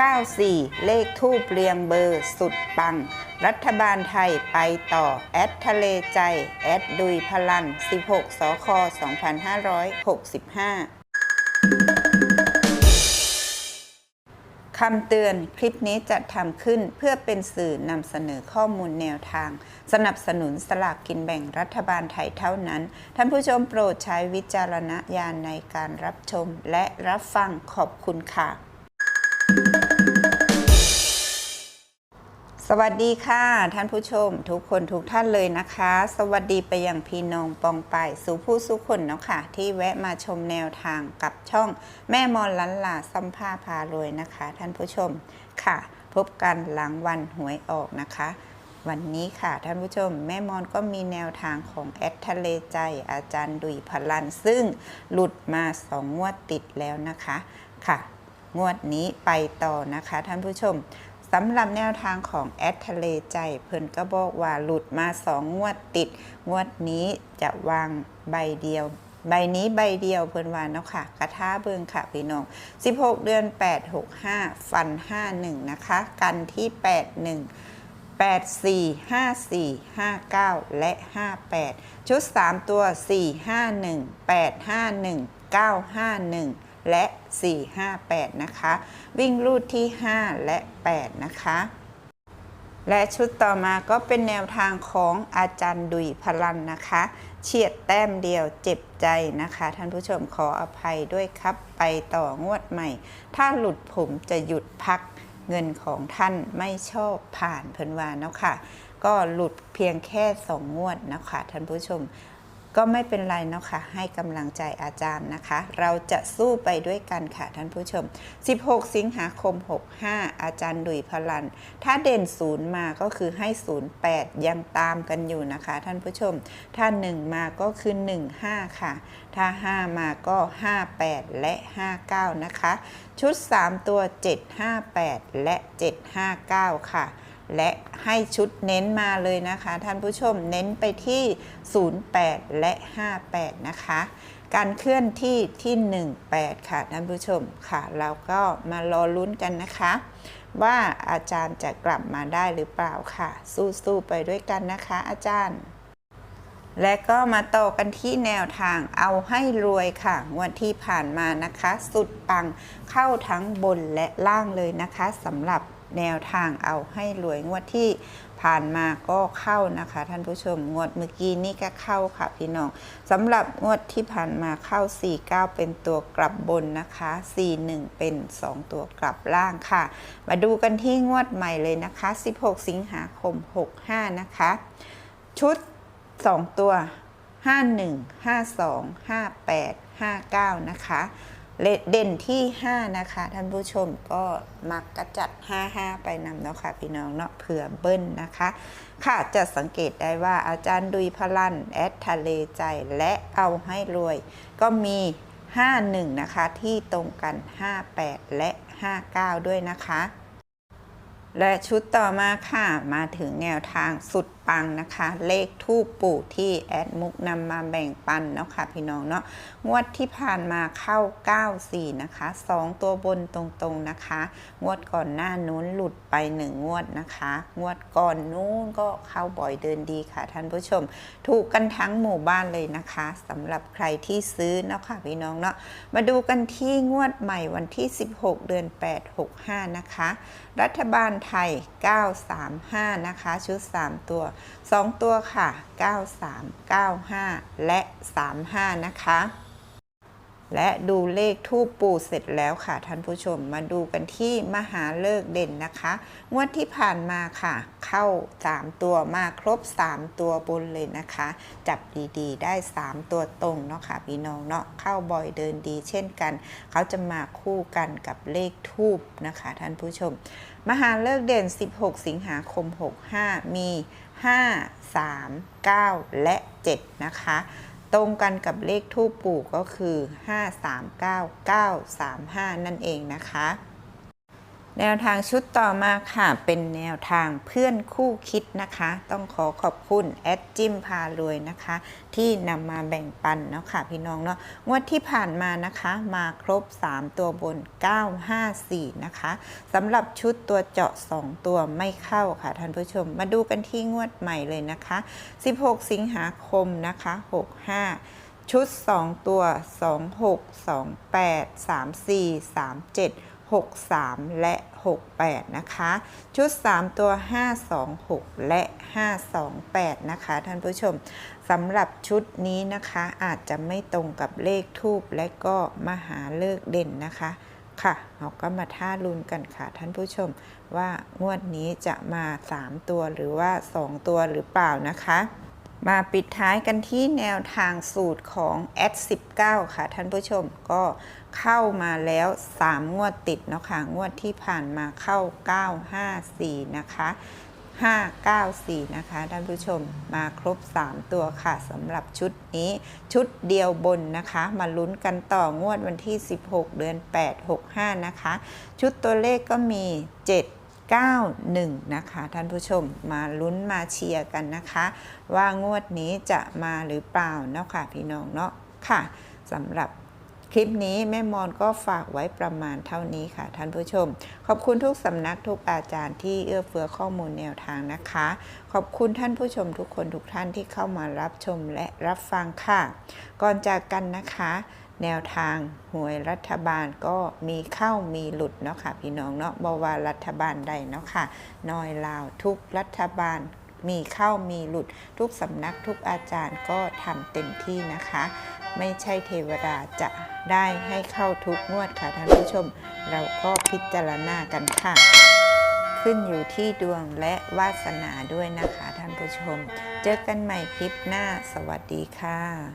94 เลขทูปเรียงเบอร์สุดปัง รัฐบาลไทยไปต่อ แอดทะเลใจ แอดดุยพลัน 16 สค 2565 คำเตือนคลิปนี้จะทำขึ้นเพื่อเป็นสื่อนำเสนอข้อมูลแนวทาง สนับสนุนสลากกินแบ่งรัฐบาลไทยเท่านั้น ท่านผู้ชมโปรดใช้วิจารณญาณในการรับชมและรับฟังขอบคุณค่ะ วัสดีค่ะท่านผู้ชม ทุกคนทุกท่านเลยนะคะ สวัสดีไปยังพี่น้องปองไปสู่ผู้สุคนเนาะค่ะ ที่แวะมาชมแนวทางกับช่องแม่มอนลันลาซัมผ้าพารวยนะคะ ท่านผู้ชมค่ะ พบกันหลังวันหวยออกนะคะ วันนี้ค่ะท่านผู้ชม แม่มอนก็มีแนวทางของแอดทะเลใจอาจารย์ดุยพลัน ซึ่งหลุดมาสองงวดติดแล้วนะคะค่ะ งวดนี้ไปต่อนะคะ ท่านผู้ชม สำหรับแนวทางของแอดทะเลใจ เพิ่นก็บอกว่าหลุดมาสองงวดติด งวดนี้จะวางใบเดียว ใบนี้ใบเดียวเพิ่นว่าเนาะค่ะกระทาเบิงค่ะพี่น้อง 16 เดือน 8 6 5 ฟัน 51 นะคะ กันที่ 81 84 54 59 และ 58 ชุด 3 ตัว 451 851 951 และ 458 นะคะ วิ่งรูดที่ 5 และ 8 นะคะ และชุดต่อมาก็เป็นแนวทางของอาจารย์ดุยพลันนะคะ เฉียดแต้มเดียวเจ็บใจนะคะ ท่านผู้ชมขออภัยด้วยครับ ไปต่องวดใหม่ ถ้าหลุดผมจะหยุดพักเงินของท่านไม่ชอบผ่านเพิ่นวาเนาะค่ะก็หลุดเพียงแค่สองงวดนะคะท่านผู้ชม ก็ไม่เป็นไรเนาะค่ะ ให้กำลังใจอาจารย์นะคะ เราจะสู้ไปด้วยกันค่ะท่านผู้ชม 16 สิงหาคม 65 อาจารย์ดุยพลัน ถ้าเด่นศูนย์มาก็คือให้ 08 ยังตามกันอยู่นะคะ ท่านผู้ชม ถ้า 1 มาก็คือ 15 ค่ะ ถ้า 5 มาก็ 58 และ 59 นะคะ ชุด 3 ตัว 758 และ 759 ค่ะ และให้ชุดเน้นมาเลยนะคะ ท่านผู้ชมเน้นไปที่ 08 และ 58 นะคะ การเคลื่อนที่ที่ 18 ค่ะท่านผู้ชมค่ะเราก็มารอลุ้นกันนะคะ ว่าอาจารย์จะกลับมาได้หรือเปล่าค่ะ สู้ๆไปด้วยกันนะคะ อาจารย์และก็มาต่อกันที่แนวทางเอาให้รวยค่ะ วันที่ผ่านมานะคะ สุดปังเข้าทั้งบนและล่างเลยนะคะสำหรับ แนวทางเอาให้รวยงวดที่ผ่านมาก็เข้านะคะ ท่านผู้ชมงวดเมื่อกี้นี่ก็เข้าค่ะพี่น้องสำหรับงวดที่ผ่านมาเข้า 49 เป็นตัวกลับบนนะคะ 41 เป็น 2 ตัวกลับล่างค่ะ มาดูกันที่งวดใหม่เลยนะคะ 16 สิงหาคม 65 นะคะ ชุด 2 ตัว 51 52 58 59 นะคะ เด่นที่ 5 นะคะท่านผู้ชมก็มักกระจัด 55 ไปนำเนาะค่ะพี่น้องเนาะเผื่อเบิ้ลนะคะ ค่ะจะสังเกตได้ว่าอาจารย์ดุยพลันแอดทะเลใจและเอาให้รวย ก็มี 51 นะคะที่ตรงกัน 58 และ 59 ด้วยนะคะ และชุดต่อมาค่ะ มาถึงแนวทางสุดปังนะคะ เลขทูปปู่ที่แอดมุกนำมาแบ่งปันเนาะค่ะพี่น้องเนาะงวดที่ผ่านมาเข้า 94 นะคะ 2 ตัวบนตรงๆนะคะ งวดก่อนหน้านู้นหลุดไป 1 งวดนะคะ งวดก่อนนู้นก็เข้าบ่อยเดินดีค่ะ ท่านผู้ชม ถูกกันทั้งหมู่บ้านเลยนะคะสำหรับใครที่ซื้อเนาะค่ะพี่น้องเนาะมาดูกันที่งวดใหม่วันที่ 16 เดือน 8 65 นะคะ รัฐบาลไทย 935 นะคะ ชุด 3 ตัว2 ตัวค่ะ 93 95 และ 35 นะคะ และดูเลขทูปปูเสร็จแล้วค่ะท่านผู้ชมมาดูกันที่มหาเลิกเด่นนะคะ งวดที่ผ่านมาค่ะ เข้า 3 ตัวมาครบ 3 ตัวบนเลยนะคะ จับดีๆ ได้ 3 ตัวตรงเนาะค่ะพี่น้องเนาะเข้าบ่อยเดินดีเช่นกัน เขาจะมาคู่กันกับเลขทูปนะคะ ท่านผู้ชมมหาเลิกเด่น 16 สิงหาคม 65 มี 5 3 9 และ 7 นะคะ ตรงกันกับเลขทูปปู่ก็คือ 539 935 นั่นเองนะคะ แนวทางชุดต่อมาค่ะ เป็นแนวทางเพื่อนคู่คิดนะคะ ต้องขอขอบคุณแอดจิมพารวยนะคะ ที่นำมาแบ่งปันเนาะค่ะพี่น้องเนาะงวดที่ผ่านมานะคะ มาครบ 3 ตัวบน 954 นะคะสำหรับชุดตัวเจาะ 2 ตัวไม่เข้าค่ะท่านผู้ชม มาดูกันที่งวดใหม่เลยนะคะ 16 สิงหาคมนะคะ 65 ชุด 2 ตัว 26 28 34 37 63 และ 68 นะคะ ชุด 3 ตัว 526 และ 528 นะคะ ท่านผู้ชมสำหรับชุดนี้นะคะอาจจะไม่ตรงกับเลขทูบและก็มหาเลิกเด่นนะคะค่ะเราก็มาท่าลุ้นกันค่ะท่านผู้ชมว่างวดนี้จะมา 3 ตัวหรือว่า 2 ตัวหรือเปล่านะคะ มาปิดท้ายกันที่แนวทางสูตรของแอด19ค่ะท่านผู้ชมก็เข้ามาแล้ว 3 งวดติดเนาะค่ะ งวดที่ผ่านมาเข้า 954 นะคะ 594 นะคะท่านผู้ชมมาครบ 3 ตัวค่ะสำหรับชุดนี้ชุดเดียวบนนะคะ มาลุ้นกันต่องวดวันที่ 16 เดือน 8 65 นะคะ ชุดตัวเลขก็มี 7 91 นะคะ ท่านผู้ชมมาลุ้นมาเชียร์กันนะคะ ว่างวดนี้จะมาหรือเปล่าเนาะค่ะพี่น้องเนาะค่ะสำหรับคลิปนี้แม่มอนก็ฝากไว้ประมาณเท่านี้ค่ะ ท่านผู้ชม ขอบคุณทุกสำนักทุกอาจารย์ที่เอื้อเฟื้อข้อมูลแนวทางนะคะ ขอบคุณท่านผู้ชมทุกคนทุกท่านที่เข้ามารับชมและรับฟังค่ะ ก่อนจากกันนะคะ แนวทางหวยรัฐบาลก็มีเข้ามีหลุดเนาะค่ะพี่น้องเนาะบว่ารัฐบาลใดเนาะค่ะน้อยลาวทุกรัฐบาลมีเข้ามีหลุดทุกสำนักทุกอาจารย์ก็ทำเต็มที่นะคะ ไม่ใช่เทวดาจะได้ให้เข้าทุกงวดค่ะท่านผู้ชม เราก็พิจารณากันค่ะ ขึ้นอยู่ที่ดวงและวาสนาด้วยนะคะท่านผู้ชม เจอกันใหม่คลิปหน้าสวัสดีค่ะ